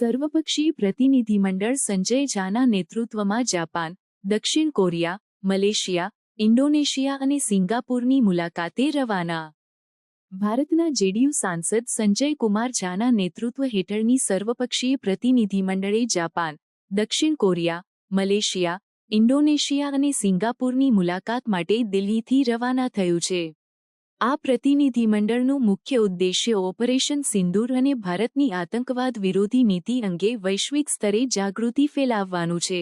સર્વપક્ષીય પ્રતિનિધિમંડળ સંજય ઝાના નેતૃત્વમાં જાપાન, દક્ષિણ કોરિયા, મલેશિયા, ઇન્ડોનેશિયા અને સિંગાપુરની મુલાકાતે રવાના. ભારતના જેડીયુ સાંસદ સંજય કુમાર ઝાના નેતૃત્વ હેઠળની સર્વપક્ષીય પ્રતિનિધિમંડળે જાપાન, દક્ષિણ કોરિયા, મલેશિયા, ઇન્ડોનેશિયા અને સિંગાપુરની મુલાકાત માટે દિલ્હીથી રવાના થયું છે. આ પ્રતિનિધિમંડળનું મુખ્ય ઉદ્દેશ્ય ઓપરેશન સિંદૂર અને ભારતની આતંકવાદ વિરોધી નીતિ અંગે વૈશ્વિક સ્તરે જાગૃતિ ફેલાવવાનું છે.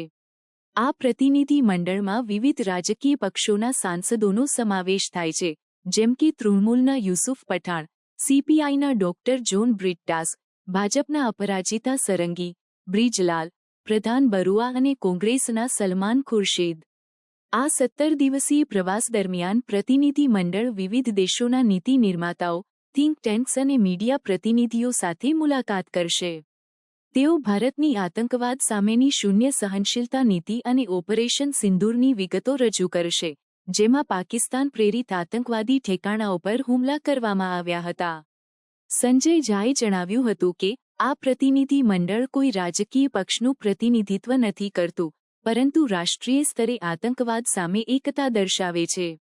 આ પ્રતિનિધિમંડળમાં વિવિધ રાજકીય પક્ષોના સાંસદોનો સમાવેશ થાય છે, જેમ કે તૃણમૂલના યુસુફ પઠાણ, સીપીઆઈના ડોક્ટર જોન બ્રિટ્ટાસ ભાજપના અપરાજિતા સરંગી, બ્રિજલાલ, પ્રધાન બરુઆ અને કોંગ્રેસના સલમાન ખુરશીદ. આ સત્તર દિવસીય પ્રવાસ દરમિયાન પ્રતિનિધિ મંડળ વિવિધ દેશોના નીતિ નિર્માતાઓ થિંક ટેન્ક્સ અને મીડિયા પ્રતિનિધિઓ સાથે મુલાકાત કરશે. તેઓ ભારતની આતંકવાદ સામેની શૂન્ય સહનશીલતા નીતિ અને ઓપરેશન સિંદૂરની વિગતો રજૂ કરશે, જેમાં પાકિસ્તાન પ્રેરિત આતંકવાદી ઠેકાણાઓ પર હુમલા કરવામાં આવ્યા હતા. સંજય ઝાએ જણાવ્યું હતું કે, આ પ્રતિનિધિ મંડળ કોઈ રાજકીય પક્ષનું પ્રતિનિધિત્વ નથી કરતું પરંતુ રાષ્ટ્રીય સ્તરે આતંકવાદ સામે એકતા દર્શાવે છે.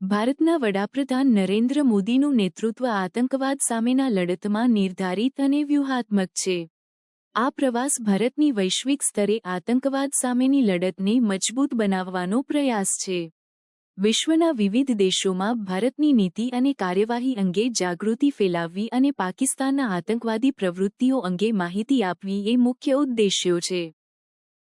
ભારતના વડાપ્રધાન નરેન્દ્ર મોદીનું નેતૃત્વ આતંકવાદ સામેના લડતમાં નિર્ધારિત અને વ્યૂહાત્મક છે. આ પ્રવાસ ભારતની વૈશ્વિક સ્તરે આતંકવાદ સામેની લડતને મજબૂત બનાવવાનો પ્રયાસ છે. વિશ્વના વિવિધ દેશોમાં ભારતની નીતિ અને કાર્યવાહી અંગે જાગૃતિ ફેલાવવી અને પાકિસ્તાનના આતંકવાદી પ્રવૃત્તિઓ અંગે માહિતી આપવી એ મુખ્ય ઉદ્દેશ્યો છે.